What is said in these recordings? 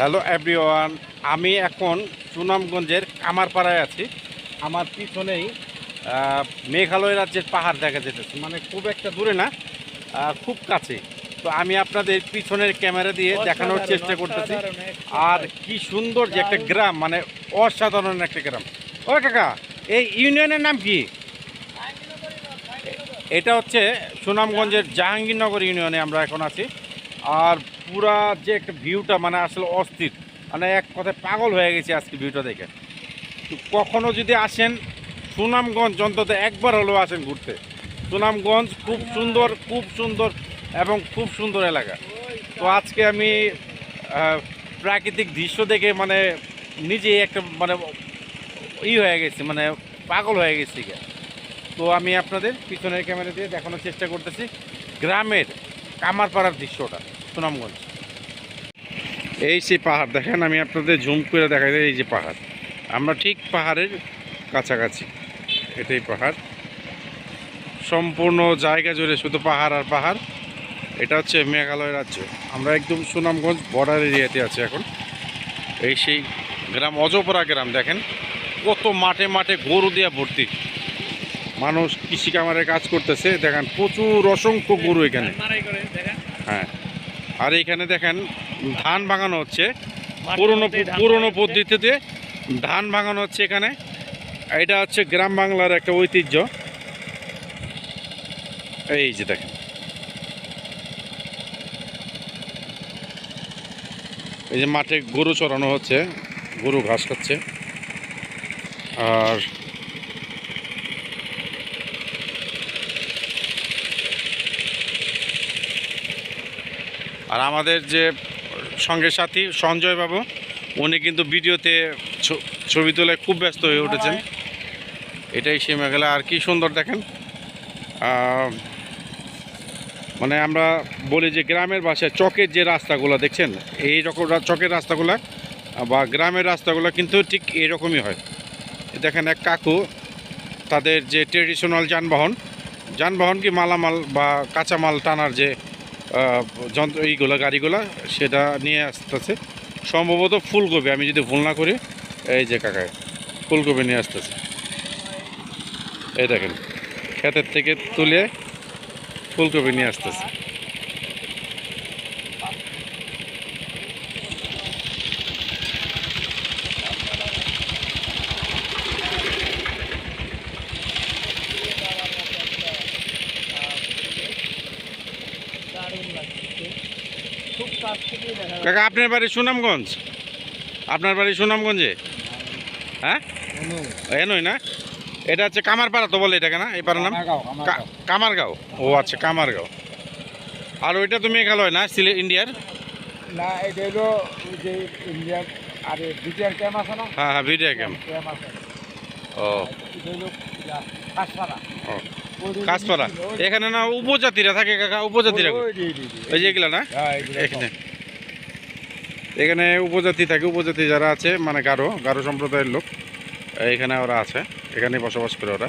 Hello everyone আমি এখন সুনামগঞ্জের কামারপাড়ায় আছি। আমার পিছনেই মেঘালয় রাজ্যের পাহাড় দেখা যেতেছে। মানে খুব একটা দূরে না খুব কাছে। তো আমি আপনাদের পিছনের ক্যামেরা দিয়ে দেখানোর চেষ্টা করতেছি। আর কি সুন্দর যে একটা গ্রাম। মানে অসাধারণ একটা গ্রাম। ও কাকা এই ইউনিয়নের নাম কি? এটা হচ্ছে সুনামগঞ্জের জাহাঙ্গীরনগর ইউনিয়নে আমরা এখন আছি। আর পুরা যে একটা ভিউটা মানে আসলে অস্থির। মানে এক কথায় পাগল হয়ে গেছে আজকে ভিউটা দেখে। কখনো যদি আসেন সুনামগঞ্জ, অন্তত একবার হলেও আসেন ঘুরতে। সুনামগঞ্জ খুব সুন্দর খুব সুন্দর এবং খুব সুন্দর এলাকা। তো আজকে আমি প্রাকৃতিক দৃশ্য দেখে মানে নিজেই একটা মানে ই হয়ে গেছি মানে পাগল হয়ে গেছি। তো আমি আপনাদের পিছনের ক্যামেরা দিয়ে দেখানোর চেষ্টা করতেছি। গ্রামের কামারপাড়ার দৃশ্যটা। সুনামগঞ্জ। এই সেই পাহাড় দেখেন আমি আপনাদের জুম করে দেখাই এই যে পাহাড়। আমরা ঠিক পাহাড়ের কাছাকাছি এটাই পাহাড়। সম্পূর্ণ জায়গা জুড়ে শুধু পাহাড় আর পাহাড় এটা হচ্ছে মেঘালয় রাজ্য। আমরা একদম সুনামগঞ্জ বর্ডার এরিয়াতে আছি এখন। এই সেই গ্রাম অজপরা গ্রাম দেখেন। কত মাঠে মাঠে গরু দিয়ে ভর্তি। মানুষ কৃষি কামারে কাজ করতেছে দেখেন প্রচুর অসংখ্য গরু এখানে। হ্যাঁ। আর এখানে দেখেন ধান ভাঙানো হচ্ছে। পুরনো পুরনো পদ্ধতিতে ধান ভাঙানো হচ্ছে এখানে। এটা হচ্ছে গ্রাম বাংলার একটা ঐতিহ্য। এই যে দেখেন। এই যে মাঠে গরু চড়ানো হচ্ছে গরু ঘাস খাচ্ছে। আর আর আমাদের যে সঙ্গে সাথী সঞ্জয় বাবু, উনি কিন্তু ভিডিওতে ছবি তোলায় খুব ব্যস্ত হয়ে উঠেছেন। এটাই সেই মেঘালয়। আর কি সুন্দর দেখেন। মানে আমরা বলি যে গ্রামের বাসায় চকের যে রাস্তাগুলো, দেখছেন? এই রকম চকের রাস্তাগুলো বা গ্রামের রাস্তাগুলো কিন্তু ঠিক এরকমই হয়। দেখেন এক কাকু, তাদের যে ট্রেডিশনাল যানবাহন যানবাহন কি মালামাল বা কাঁচামাল টানার যে যন্ত্র এইগুলো, গাড়িগুলো, সেটা নিয়ে আসতেছে। সম্ভবত ফুলকপি, আমি যদি ভুল না করি, এই যে কাকায়, ফুলকপি নিয়ে আসতেছে। এই দেখেন, ক্ষেতের থেকে তুলে ফুলকপি নিয়ে আসতেছে। কাকা আপনার বাড়ি সুনামগঞ্জ? আপনার বাড়ি সুনামগঞ্জে? হ্যাঁ? এনই না? এটা হচ্ছে কামারপাড়া তো বলে এটাকে না? এই পাড়ার নাম? কামারগাঁও ও আচ্ছা কামারগাঁও। আর ওইটা তো মেঘালয় না? সিলে ইন্ডিয়ার? না এটা হলো যে ইন্ডিয়ান আর বিটিআর ক্যাম্প আছে না? হ্যাঁ হ্যাঁ ভিডিও ক্যাম্প। ক্যাম্প আছে। ও। এটা হলো ও। করা এখানে না উপজাতিরা থাকে কাকা উপজাতিরা যে- ওই যে এগুলা না? হ্যাঁ, এখানে। এখানে উপজাতি থাকে উপজাতি যারা আছে মানে গারো গারো সম্প্রদায়ের লোক এখানে ওরা আছে এখানে বসবাস করে ওরা।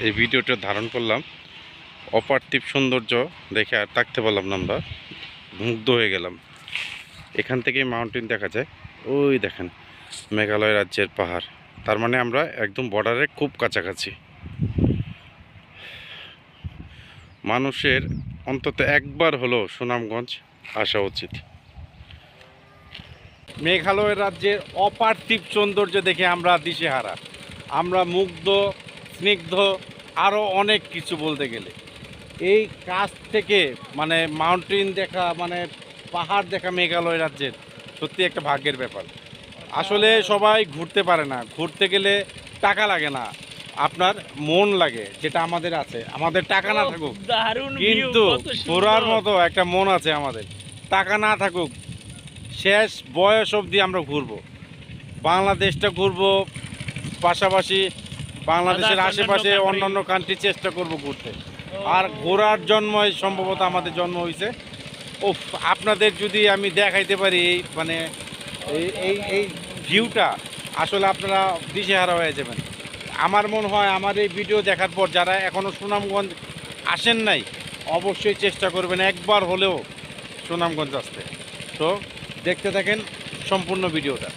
এই ভিডিওটা ধারণ করলাম। অপার্থিব সৌন্দর্য দেখে আর থাকতে পারলাম না আমরা। মুগ্ধ হয়ে গেলাম। এখান থেকেই মাউন্টেন দেখা যায়। ওই দেখেন, মেঘালয় রাজ্যের পাহাড়। তার মানে আমরা একদম বর্ডারের খুব কাছাকাছি। মানুষের অন্তত একবার হলো সুনামগঞ্জ আসা উচিত। মেঘালয় রাজ্যের অপার্থিব সৌন্দর্য দেখে আমরা দিশেহারা। আমরা মুগ্ধ স্নিগ্ধ আরও অনেক কিছু বলতে গেলে। এই কাছ থেকে মানে মাউন্টেন দেখা মানে পাহাড় দেখা মেঘালয় রাজ্যের সত্যি একটা ভাগ্যের ব্যাপার। আসলে সবাই ঘুরতে পারে না। ঘুরতে গেলে টাকা লাগে না। আপনার মন লাগে যেটা আমাদের আছে। আমাদের টাকা না থাকুক কিন্তু ঘোরার মতো একটা মন আছে আমাদের। টাকা না থাকুক শেষ বয়স অবধি আমরা ঘুরবো। বাংলাদেশটা ঘুরবো পাশাপাশি বাংলাদেশের আশেপাশে অন্যান্য কান্ট্রি চেষ্টা করব ঘুরতে। আর ঘোরার জন্মই সম্ভবত আমাদের জন্ম হয়েছে ও আপনাদের যদি আমি দেখাইতে পারি এই মানে এই এই এই ভিউটা আসলে আপনারা দিশেহারা হয়ে যাবেন। আমার মনে হয় আমার এই ভিডিও দেখার পর যারা এখনও সুনামগঞ্জ আসেন নাই অবশ্যই চেষ্টা করবেন একবার হলেও সুনামগঞ্জ আসতে। তো দেখতে থাকেন সম্পূর্ণ ভিডিওটা।